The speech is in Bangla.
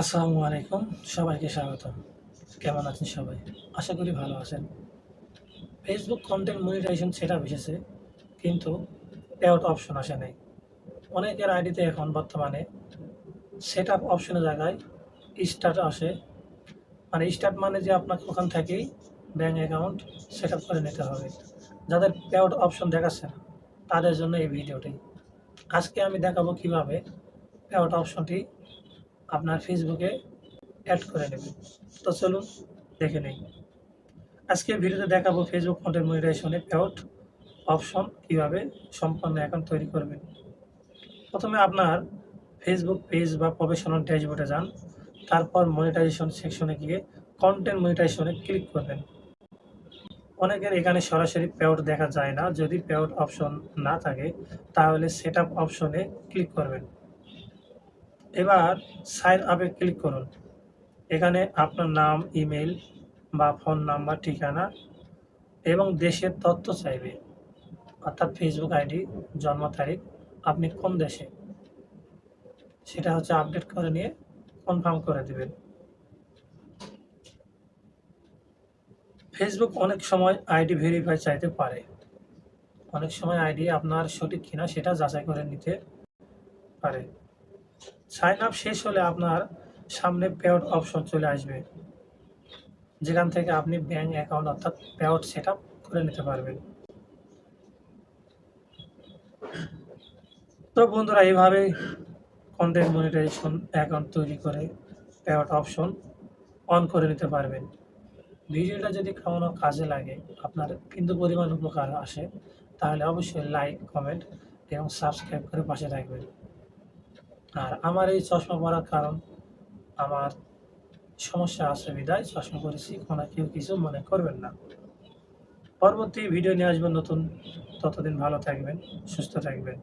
আসসালামু আলাইকুম, সবাইকে স্বাগত কেমন আছেন সবাই? আশা করি ভালো আছেন। ফেসবুক কন্টেন্ট মনিটাইজেশন সেটা এসেছে, কিন্তু পেআউট অপশন আসে নাই। অনেকের আইডিতে এখন বর্তমানে সেট আপ অপশনের জায়গায় স্টার্ট আসে। মানে স্টার্ট মানে যে আপনাকে ওখান থেকেই ব্যাঙ্ক অ্যাকাউন্ট সেট আপ করে নিতে হবে। যাদের পেআউট অপশন দেখাচ্ছে না, তাদের জন্য এই ভিডিওটি। আজকে আমি দেখাবো কীভাবে পেআউট অপশনটি আপনার ফেসবুকে অ্যাড করে নেবেন। তো চলুন, দেখে নেই। আজকে ভিডিওতে দেখাবো ফেসবুক কন্টেন্ট মনিটাইজেশনে পেআউট অপশন কীভাবে সম্পন্ন অ্যাকাউন্ট তৈরি করবেন। প্রথমে আপনার ফেসবুক পেজ বা প্রফেশনাল ড্যাশবোর্ডে যান। তারপর মনিটাইজেশন সেকশনে গিয়ে কন্টেন্ট মনিটাইজেশনে ক্লিক করবেন। অনেকের এখানে সরাসরি পেআউট দেখা যায় না। যদি পেআউট অপশন না থাকে, তাহলে সেট আপ অপশনে ক্লিক করবেন। এবার সাইন আপে ক্লিক করুন। এখানে আপনার নাম ইমেল বা ফোন নাম্বার ঠিকানা এবং দেশের তথ্য চাইবে। অর্থাৎ ফেসবুক আইডি জন্ম তারিখ, আপনি কোন দেশে? সেটা হচ্ছে আপডেট করে নিয়ে কনফার্ম করে দেবেন। ফেসবুক অনেক সময় আইডি ভেরিফাই চাইতে পারে। অনেক সময় আইডি আপনার সঠিক কিনা সেটা যাচাই করে নিতে পারে। সাইন আপ শেষ হলে আপনার সামনে পেআউট অপশন চলে আসবে। যেখান থেকে আপনি ব্যাংক অ্যাকাউন্ট অর্থাৎ পেআউট সেট করে নিতে পারবেন। তো বন্ধুরা, এইভাবে কন্টেন্ট মনিটাইজেশন অ্যাকাউন্ট তৈরি করে পেআউট অপশন অন করে নিতে পারবেন। ভিডিওটা যদি কোনো কাজে লাগে, আপনার কিন্তু পরিমাণ উপকার আসে, তাহলে অবশ্যই লাইক কমেন্ট এবং সাবস্ক্রাইব করে পাশে রাখবেন আর আমার এই চশমা পরার কারণ আমার সমস্যা আছে বিদায়। চশমা পরেছি কোনো কেউ কিছু মনে করবেন না। পরবর্তী ভিডিও নিয়ে আসবেন নতুন। ততদিন ভালো থাকবেন, সুস্থ থাকবেন।